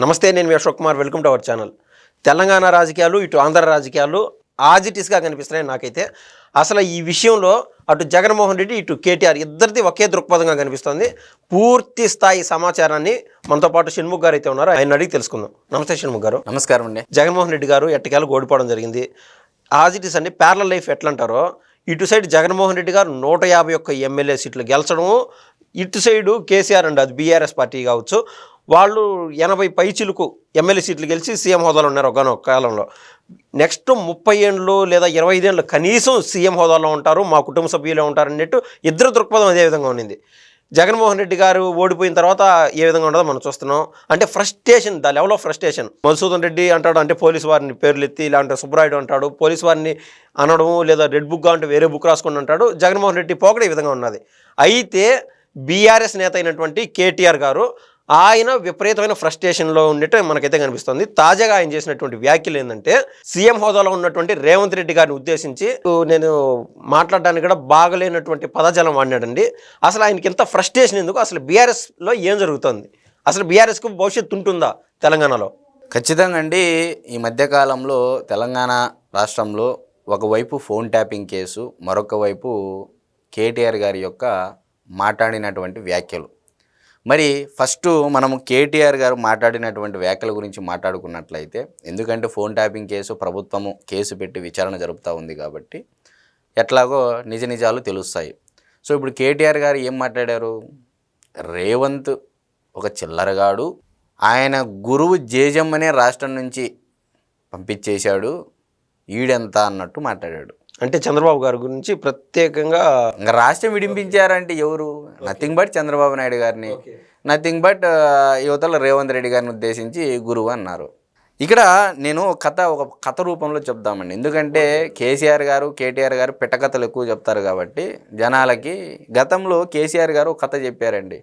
నమస్తే నేను మీ Ashok Kumar. Welcome to our channel. Telangana రాజకీయాలు ఇటు ఆంధ్ర రాజకీయాలు ఆజిటిస్గా కనిపిస్తున్నాయి నాకైతే. అసలు ఈ విషయంలో అటు జగన్మోహన్ రెడ్డి ఇటు కేటీఆర్ ఇద్దరిది ఒకే దృక్పథంగా కనిపిస్తుంది. పూర్తి స్థాయి సమాచారాన్ని మనతో పాటు షణ్ముఖ్ గారు అయితే ఉన్నారు ఆయన అడిగి తెలుసుకుందాం. నమస్తే షణ్ముఖ్ గారు. నమస్కారం అండి. జగన్మోహన్ రెడ్డి గారు ఎట్టకేలకు ఓడిపోవడం జరిగింది. ఆజిటిస్ అండి ప్యారల లైఫ్ ఎట్లా అంటారో ఇటు సైడ్ జగన్మోహన్ రెడ్డి గారు నూట యాభై ఒక్క ఎమ్మెల్యే సీట్లు గెలచడము ఇటు సైడు కేసీఆర్ అండి అది బీఆర్ఎస్ పార్టీ కావచ్చు. వాళ్ళు ఎనభై పైచిలకు ఎమ్మెల్యే సీట్లు గెలిచి సీఎం హోదాలో ఉన్నారు ఒకనొక కాలంలో. నెక్స్ట్ ముప్పై ఏళ్ళు లేదా ఇరవై ఐదేళ్ళు కనీసం సీఎం హోదాలో ఉంటారు మా కుటుంబ సభ్యులే ఉంటారు అన్నట్టు ఇద్దరు దృక్పథం అదే విధంగా ఉన్నింది జగన్మోహన్ రెడ్డి గారు ఓడిపోయిన తర్వాత ఏ విధంగా ఉండదో మనం చూస్తున్నాం. అంటే frustration the level of frustration. Madhusudan Reddy అంటాడు అంటే పోలీసు వారిని పేర్లు ఎత్తి ఇలాంటి సుబ్బరాయుడు అంటాడు పోలీసు వారిని అనడం లేదా రెడ్ బుక్ అంటే వేరే బుక్ రాసుకుని అంటాడు జగన్మోహన్ రెడ్డి పోకడ ఈ విధంగా ఉన్నది. అయితే బీఆర్ఎస్ నేత అయినటువంటి కేటీఆర్ గారు ఆయన విపరీతమైన ఫ్రస్ట్రేషన్లో ఉండేటట్టు మనకైతే కనిపిస్తుంది. తాజాగా ఆయన చేసినటువంటి వ్యాఖ్యలు ఏంటంటే సీఎం హోదాలో ఉన్నటువంటి రేవంత్ రెడ్డి గారిని ఉద్దేశించి నేను మాట్లాడడానికి కూడా బాగలేనటువంటి పదజాలం వాడినాడండి. అసలు ఆయనకి ఇంత ఫ్రస్ట్రేషన్ ఎందుకు? అసలు బీఆర్ఎస్లో ఏం జరుగుతుంది? అసలు బీఆర్ఎస్కు భవిష్యత్తు ఉంటుందా తెలంగాణలో? ఖచ్చితంగా అండి. ఈ మధ్యకాలంలో తెలంగాణ రాష్ట్రంలో ఒకవైపు ఫోన్ ట్యాపింగ్ కేసు మరొక వైపు కేటీఆర్ గారి యొక్క మాట్లాడినటువంటి వ్యాఖ్యలు. మరి ఫస్ట్ మనము కేటీఆర్ గారు మాట్లాడినటువంటి వ్యాఖ్యల గురించి మాట్లాడుకున్నట్లయితే ఎందుకంటే ఫోన్ ట్యాపింగ్ కేసు ప్రభుత్వము కేసు పెట్టి విచారణ జరుపుతూ ఉంది కాబట్టి ఎట్లాగో నిజ నిజాలు తెలుస్తాయి. సో ఇప్పుడు కేటీఆర్ గారు ఏం మాట్లాడారు? రేవంత్ ఒక చిల్లరగాడు ఆయన గురువు జేజమ్మనే రాష్ట్రం నుంచి పంపించేశాడు ఈడెంత అన్నట్టు మాట్లాడాడు. అంటే చంద్రబాబు గారి గురించి ప్రత్యేకంగా ఇంకా రాష్ట్రం విడిపించారంటే ఎవరు? నథింగ్ బట్ చంద్రబాబు నాయుడు గారిని. నథింగ్ బట్ యువతల రేవంత్ రెడ్డి గారిని ఉద్దేశించి గురువు అన్నారు. ఇక్కడ నేను కథ ఒక కథ రూపంలో చెప్దామండి ఎందుకంటే కేసీఆర్ గారు కేటీఆర్ గారు పిట్టకథలు ఎక్కువ చెప్తారు కాబట్టి జనాలకి గతంలో కేసీఆర్ గారు కథ చెప్పారండి.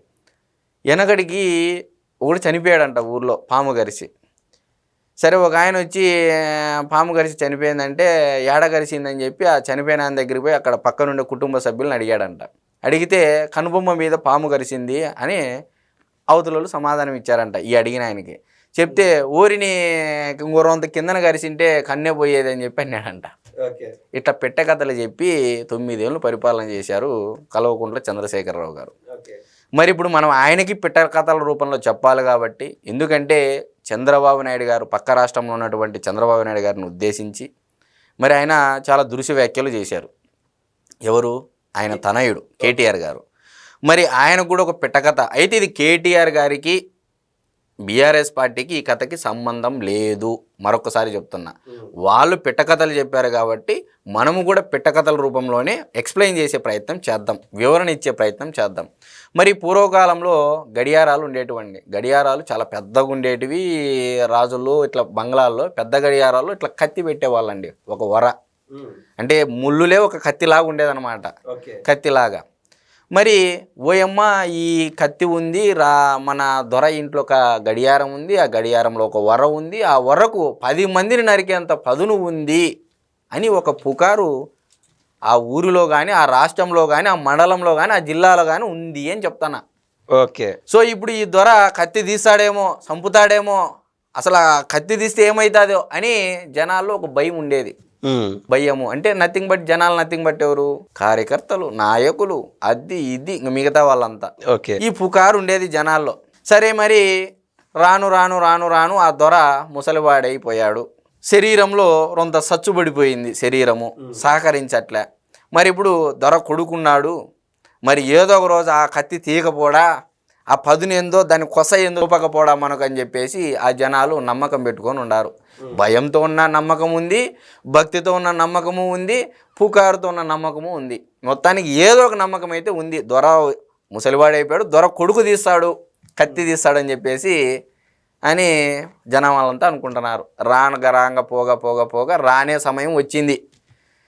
వెనకడికి ఒకడు చనిపోయాడంట ఊర్లో పాము గరిసి. సరే ఒక ఆయన వచ్చి "ఆ, పాము గరిసి చనిపోయిందంటే ఏడ గరిసిందని చెప్పి ఆ చనిపోయిన ఆయన దగ్గరికి పోయి అక్కడ పక్కనుండే కుటుంబ సభ్యులను అడిగాడంట. అడిగితే కనుబొమ్మ మీద పాము గరిసింది అని అవతలలో సమాధానం ఇచ్చారంట ఈ అడిగిన ఆయనకి. చెప్తే ఊరిని ఇంకొరంత కిందన గరిసింటే కన్నే పోయేది అని చెప్పి అన్నాడంట. ఇట్లా పెట్టె కథలు చెప్పి తొమ్మిదేళ్ళు పరిపాలన చేశారు కల్వకుంట్ల చంద్రశేఖరరావు గారు. మరి ఇప్పుడు మనం ఆయనకి పిట్ట కథల రూపంలో చెప్పాలి కాబట్టి ఎందుకంటే చంద్రబాబు నాయుడు గారు పక్క రాష్ట్రంలో ఉన్నటువంటి చంద్రబాబు నాయుడు గారిని ఉద్దేశించి మరి ఆయన చాలా దురుసు వ్యాఖ్యలు చేశారు. ఎవరు? ఆయన తనయుడు కేటీఆర్ గారు. మరి ఆయన కూడా ఒక పిట్టకథ. అయితే ఇది కేటీఆర్ గారికి బీఆర్ఎస్ పార్టీకి ఈ కథకి సంబంధం లేదు. మరొకసారి చెప్తున్నా. వాళ్ళు పిట్టకథలు చెప్పారు కాబట్టి మనము కూడా పిట్టకథల రూపంలోనే ఎక్స్ప్లెయిన్ చేసే ప్రయత్నం చేద్దాం వివరణ ఇచ్చే ప్రయత్నం చేద్దాం. మరి పూర్వకాలంలో గడియారాలు ఉండేటివండి. గడియారాలు చాలా పెద్దగా ఉండేటివి. రాజులు ఇట్లా బంగ్లాల్లో పెద్ద గడియారాలు ఇట్లా కత్తి పెట్టేవాళ్ళండి ఒక వర. అంటే ముళ్ళులే ఒక కత్తిలాగా ఉండేదన్నమాట. కత్తిలాగా. మరి ఓయమ్మ ఈ కత్తి ఉంది రా మన దొర ఇంట్లో ఒక గడియారం ఉంది ఆ గడియారంలో ఒక వర ఉంది ఆ వరకు పది మందిని నరికేంత పదును ఉంది. అని ఒక పుకారు ఆ ఊరిలో కానీ ఆ రాష్ట్రంలో కానీ ఆ మండలంలో కానీ ఆ జిల్లాలో కానీ ఉంది అని చెప్తాను. ఓకే. సో ఇప్పుడు ఈ దొర కత్తి తీస్తాడేమో చంపుతాడేమో అసలు ఆ కత్తి తీస్తే ఏమవుతుందో అని జనాల్లో ఒక భయం ఉండేది. భయము. అంటే నథింగ్ బట్ జనాలు నథింగ్ బట్ ఎవరు? కార్యకర్తలు నాయకులు అది ఇది మిగతా వాళ్ళంతా. ఓకే. ఈ పుకారు ఉండేది జనాల్లో. సరే మరి రాను రాను రాను రాను ఆ దొర ముసలివాడైపోయాడు. శరీరంలో రొంత సచ్చుబడిపోయింది శరీరము సహకరించట్లే. మరి ఇప్పుడు దొర కొడుకున్నాడు మరి ఏదో ఒక రోజు ఆ కత్తి తీయకపోడా ఆ పదును ఏందో దాని కొస ఏందో చూపకపోడా మనకు అని చెప్పేసి ఆ జనాలు నమ్మకం పెట్టుకొని ఉన్నారు భయంతో ఉన్న నమ్మకం ఉంది భక్తితో ఉన్న నమ్మకము ఉంది పుకారుతో ఉన్న నమ్మకము ఉంది. మొత్తానికి ఏదో ఒక నమ్మకం అయితే ఉంది. దొర ముసలివాడైపోయాడు దొర కొడుకు తీస్తాడు కత్తి తీస్తాడని చెప్పేసి అని జనం వాళ్ళంతా అనుకుంటున్నారు. రానగ రాంగ పోగా పోగా పోగా రానే సమయం వచ్చింది.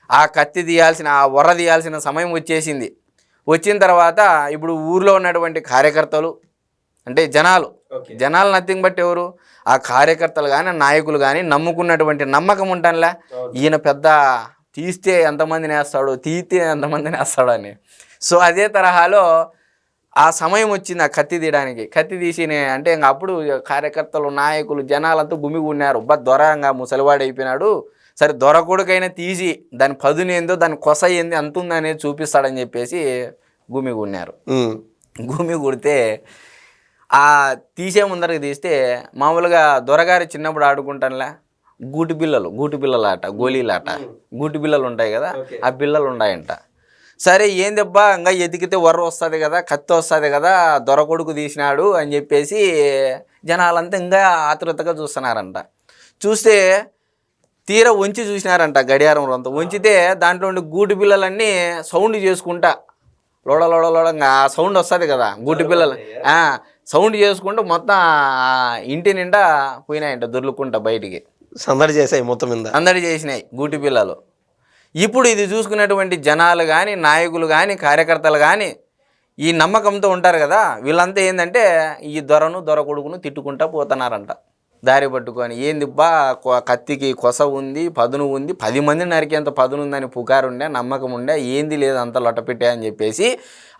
ఆ కత్తి తీయాల్సిన ఆ వర తీయాల్సిన సమయం వచ్చేసింది. వచ్చిన తర్వాత ఇప్పుడు ఊర్లో ఉన్నటువంటి కార్యకర్తలు అంటే జనాలు జనాలు నథింగ్ బట్ ఎవరు? ఆ కార్యకర్తలు కానీ నాయకులు కానీ నమ్ముకున్నటువంటి నమ్మకం ఉంటానులే. ఈయన పెద్ద తీస్తే ఎంతమందిని వేస్తాడు తీస్తే ఎంతమందిని వేస్తాడు అని. సో అదే తరహాలో ఆ సమయం వచ్చింది ఆ కత్తి తీయడానికి. కత్తి తీసి నే- అంటే ఇంక అప్పుడు కార్యకర్తలు నాయకులు జనాలంతా గుమిగున్నారు బా దొరంగా ముసలివాడు అయిపోయినాడు. సరే దొర కొడుకైనా తీసి దాని పదునేందో దాని కొస ఏంది అంత ఉందనేది చూపిస్తాడని చెప్పేసి గుమిగున్నారు. భూమి కుడితే ఆ తీసే ముందరకు తీస్తే మామూలుగా దొరగారి చిన్నప్పుడు ఆడుకుంటానులే గూటి బిల్లలు గూటి బిల్లల ఆట గోళీలాట గూటి బిల్లలు ఉంటాయి కదా ఆ బిల్లలు ఉన్నాయంట సరే ఏందబ్బా ఇంకా ఎతికితే వర్ర వస్తుంది కదా కత్తి వస్తుంది కదా దొర కొడుకు తీసినాడు అని చెప్పేసి జనాలంతా ఇంకా ఆతృతగా చూస్తున్నారంట. చూస్తే తీర వంచి చూసినారంట గడియారం రొంత. వంచితే దాంట్లో ఉండే గూటి పిల్లలన్నీ సౌండ్ చేసుకుంటా. లోడ లోడ లోడ సౌండ్ వస్తుంది కదా గూటి పిల్లలు. సౌండ్ చేసుకుంటూ మొత్తం ఇంటి నిండా పోయినాయంట దొర్లుకుంటా బయటికి. సందడి చేసాయి మొత్తం మీద. అందడి చేసినాయి గూటి పిల్లలు. ఇప్పుడు ఇది చూసుకున్నటువంటి జనాలు కానీ నాయకులు కానీ కార్యకర్తలు కానీ ఈ నమ్మకంతో ఉంటారు కదా వీళ్ళంతా ఏంటంటే ఈ దొరను దొర కొడుకును తిట్టుకుంటా పోతున్నారంట. దారి పట్టుకొని ఏంది బా కొ- కత్తికి కొస ఉంది పదును ఉంది పది మంది నరికేంత పదును ఉందని పుకారు ఉండే నమ్మకం ఉండే ఏంది లేదు అంత లొట్టపెట్టే అని చెప్పేసి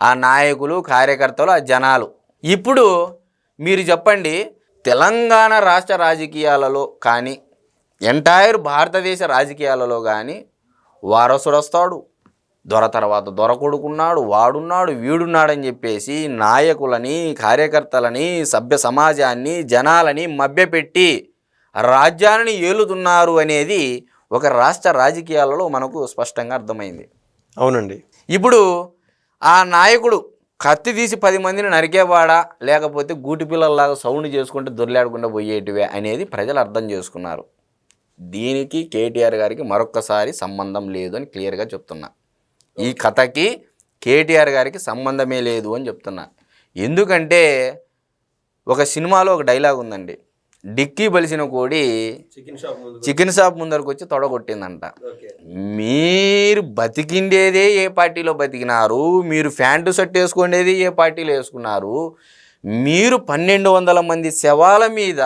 ఆ నాయకులు కార్యకర్తలు ఆ జనాలు. ఇప్పుడు మీరు చెప్పండి తెలంగాణ రాష్ట్ర రాజకీయాలలో కానీ ఎంటైర్ భారతదేశ రాజకీయాలలో కానీ వారసుడు వస్తాడు దొర తర్వాత దొర కొడుకున్నాడు వాడున్నాడు వీడున్నాడని చెప్పేసి నాయకులని కార్యకర్తలని సభ్య సమాజాన్ని జనాలని మభ్యపెట్టి రాజ్యాన్ని ఏలుతున్నారు అనేది ఒక రాష్ట్ర రాజకీయాలలో మనకు స్పష్టంగా అర్థమైంది. అవునండి. ఇప్పుడు ఆ నాయకుడు కత్తి తీసి పది మందిని నరికేవాడా? లేకపోతే గూటి పిల్లల్లాగా సౌండ్ చేసుకుంటూ దొర్లాడకుండా పోయేటివే అనేది ప్రజలు అర్థం చేసుకున్నారు. దీనికి కేటీఆర్ గారికి మరొక్కసారి సంబంధం లేదు అని క్లియర్గా చెప్తున్నా. ఈ కథకి కేటీఆర్ గారికి సంబంధమే లేదు అని చెప్తున్నా. ఎందుకంటే ఒక సినిమాలో ఒక డైలాగ్ ఉందండి. డిక్కీ బలిసిన కోడి చికెన్ షాప్ ముందు చికెన్ షాప్ ముందరకు వచ్చి తొడగొట్టిందంట. మీరు బతికిండేదే ఏ పార్టీలో బతికినారు? మీరు ఫ్యాంటు షర్ట్ వేసుకునేది ఏ పార్టీలో వేసుకున్నారు? మీరు పన్నెండు వందల మంది శవాల మీద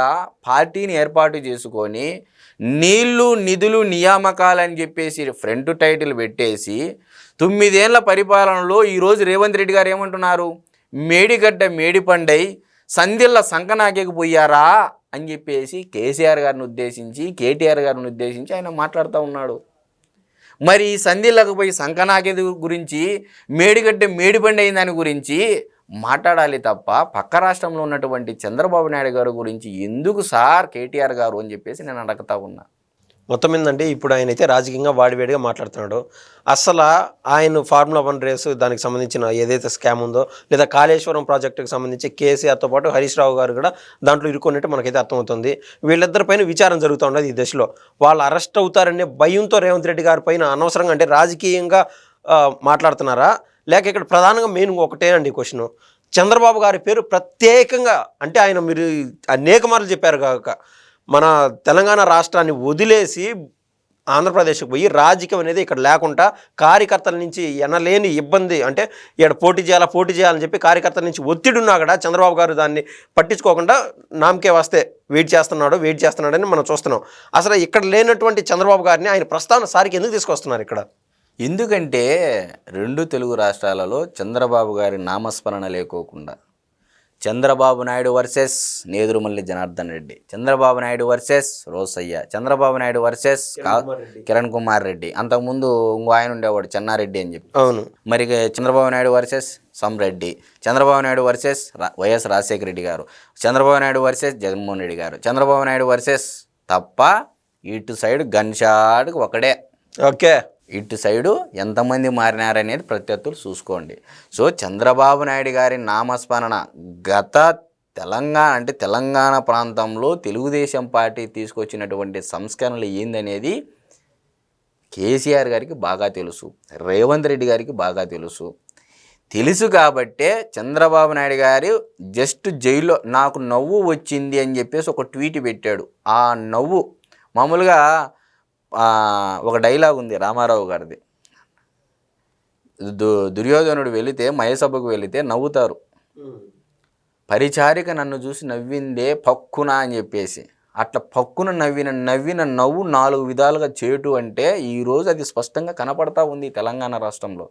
పార్టీని ఏర్పాటు చేసుకొని నీళ్ళు నిధులు నియామకాలు అని చెప్పేసి ఫ్రంట్ టైటిల్ పెట్టేసి తొమ్మిదేళ్ళ పరిపాలనలో ఈరోజు రేవంత్ రెడ్డి గారు ఏమంటున్నారు? మేడిగడ్డ మేడిపండై సంధిళ్ళ సంకనాకేకపోయారా అని చెప్పేసి కేసీఆర్ గారిని ఉద్దేశించి కేటీఆర్ గారిని ఉద్దేశించి ఆయన మాట్లాడుతూ ఉన్నాడు. మరి ఈ సంధిలకు పోయి సంకనాకెది గురించి మేడిగడ్డ మేడిపండి అయిన దాని గురించి మాట్లాడాలి తప్ప పక్క రాష్ట్రంలో ఉన్నటువంటి చంద్రబాబు నాయుడు గారి గురించి ఎందుకు సార్ కేటీఆర్ గారు అని చెప్పేసి నేను అడగతా ఉన్నా. మొత్తం ఏంటంటే ఇప్పుడు ఆయన అయితే రాజకీయంగా వాడివేడిగా మాట్లాడుతున్నాడు. అసలు ఆయన ఫార్ములా వన్ రేసు దానికి సంబంధించిన ఏదైతే స్కామ్ ఉందో లేదా కాళేశ్వరం ప్రాజెక్టుకి సంబంధించి కేసీఆర్తో పాటు హరీష్ రావు గారు కూడా దాంట్లో ఇరుక్కున్నట్టు మనకైతే అర్థమవుతుంది. వీళ్ళిద్దరిపైన విచారం జరుగుతూ ఉండదు ఈ దశలో. వాళ్ళు అరెస్ట్ అవుతారనే భయంతో రేవంత్ రెడ్డి గారి పైన అనవసరంగా అంటే రాజకీయంగా మాట్లాడుతున్నారా? లేక ఇక్కడ ప్రధానంగా మెయిన్ ఒకటే అండి క్వశ్చన్ చంద్రబాబు గారి పేరు ప్రత్యేకంగా అంటే ఆయన మీరు అనేక మార్లు చెప్పారు కాక మన తెలంగాణ రాష్ట్రాన్ని వదిలేసి ఆంధ్రప్రదేశ్కి పోయి రాజకీయం అనేది ఇక్కడ లేకుండా కార్యకర్తల నుంచి ఎనలేని ఇబ్బంది అంటే ఇక్కడ పోటీ చేయాలా పోటీ చేయాలని చెప్పి కార్యకర్తల నుంచి ఒత్తిడి ఉన్నా కూడా చంద్రబాబు గారు దాన్ని పట్టించుకోకుండా నామకే వస్తే వెయిట్ చేస్తున్నాడు వెయిట్ చేస్తున్నాడని మనం చూస్తున్నాం. అసలు ఇక్కడ లేనటువంటి చంద్రబాబు గారిని ఆయన ప్రస్తావన సారికి ఎందుకు తీసుకొస్తున్నారు ఇక్కడ? ఎందుకంటే రెండు తెలుగు రాష్ట్రాలలో చంద్రబాబు గారి నామస్మరణ లేకోకుండా Chandrababu Naidu versus Nedurumalli Janardhan Reddy Chandrababu Naidu versus Rosaiah Chandrababu Naidu versus Kiran Kumar Reddy. అంతకుముందు ఇంకో ఆయన ఉండేవాడు చెన్నారెడ్డి అని చెప్పి. అవును. మరి Chandrababu Naidu versus Reddy Chandrababu Naidu versus YS Rajasekhara Reddy గారు చంద్రబాబు నాయుడు వర్సెస్ జగన్మోహన్ రెడ్డి గారు చంద్రబాబు నాయుడు వర్సెస్ తప్ప ఇటు సైడ్ గన్ షాట్కి ఒకడే. ఓకే. ఇటు సైడు ఎంతమంది మారినారనేది ప్రత్యర్థులు చూసుకోండి. సో చంద్రబాబు నాయుడు గారి నామస్మరణ గత తెలంగాణ అంటే తెలంగాణ ప్రాంతంలో తెలుగుదేశం పార్టీ తీసుకొచ్చినటువంటి సంస్కరణలు ఏందనేది కేసీఆర్ గారికి బాగా తెలుసు రేవంత్ రెడ్డి గారికి బాగా తెలుసు. తెలుసు కాబట్టే చంద్రబాబు నాయుడు గారు జస్ట్ జైల్లో నాకు నవ్వు వచ్చింది అని చెప్పేసి ఒక ట్వీట్ పెట్టాడు. ఆ నవ్వు మామూలుగా ఒక డైలాగ్ ఉంది రామారావు గారిది. దు దుర్యోధనుడు వెళితే మయసభకు వెళితే నవ్వుతారు. పరిచారిక నన్ను చూసి నవ్విందే పక్కున అని చెప్పేసి. అట్లా పక్కున నవ్విన నవ్విన నవ్వు నాలుగు విధాలుగా చేటు అంటే ఈరోజు అది స్పష్టంగా కనపడతా ఉంది తెలంగాణ రాష్ట్రంలో.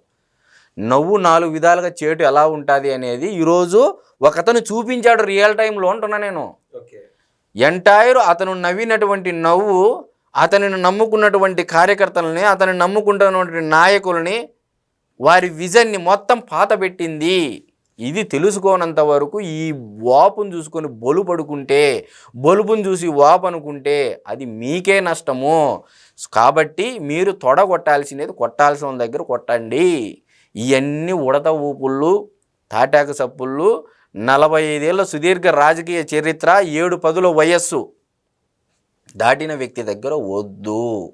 నవ్వు నాలుగు విధాలుగా చేటు ఎలా ఉంటుంది అనేది ఈరోజు ఒకతను చూపించాడు రియల్ టైంలో అంటున్నా నేను. ఎంటైర్ అతను నవ్వినటువంటి నవ్వు అతనిని నమ్ముకున్నటువంటి కార్యకర్తలని అతని నమ్ముకుంటున్నటువంటి నాయకులని వారి విజన్ని మొత్తం పాత పెట్టింది. ఇది తెలుసుకోనంత వరకు ఈ వాపును చూసుకొని బొలు పడుకుంటే బొలుపును చూసి వాపు అనుకుంటే అది మీకే నష్టము. కాబట్టి మీరు తొడ కొట్టాల్సినది కొట్టాల్సిన దగ్గర కొట్టండి. ఇవన్నీ ఉడత ఊపుళ్ళు తాటాకు సప్పుళ్ళు నలభై ఐదేళ్ళ సుదీర్ఘ రాజకీయ చరిత్ర ఏడు పదుల వయస్సు. దాటిన వ్యక్తి దగ్గర వద్దు.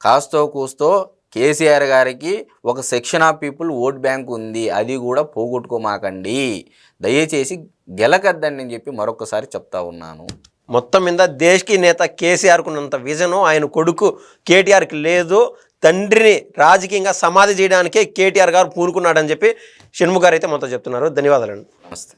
కాస్తో కూస్తో కేసీఆర్ గారికి ఒక section of people vote bank ఉంది. అది కూడా పోగొట్టుకోమాకండి. దయచేసి గెలకద్దని అని చెప్పి మరొకసారి చెప్తా ఉన్నాను. మొత్తం మీద దేశ్కి నేత కేసీఆర్కు ఉన్నంత విజను ఆయన కొడుకు కేటీఆర్కి లేదు. తండ్రిని రాజకీయంగా సమాధి చేయడానికే కేటీఆర్ గారు పూనుకున్నాడని చెప్పి షణ్ముఖ్ గారు అయితే మొత్తం చెప్తున్నారు. ధన్యవాదాలండి. నమస్తే.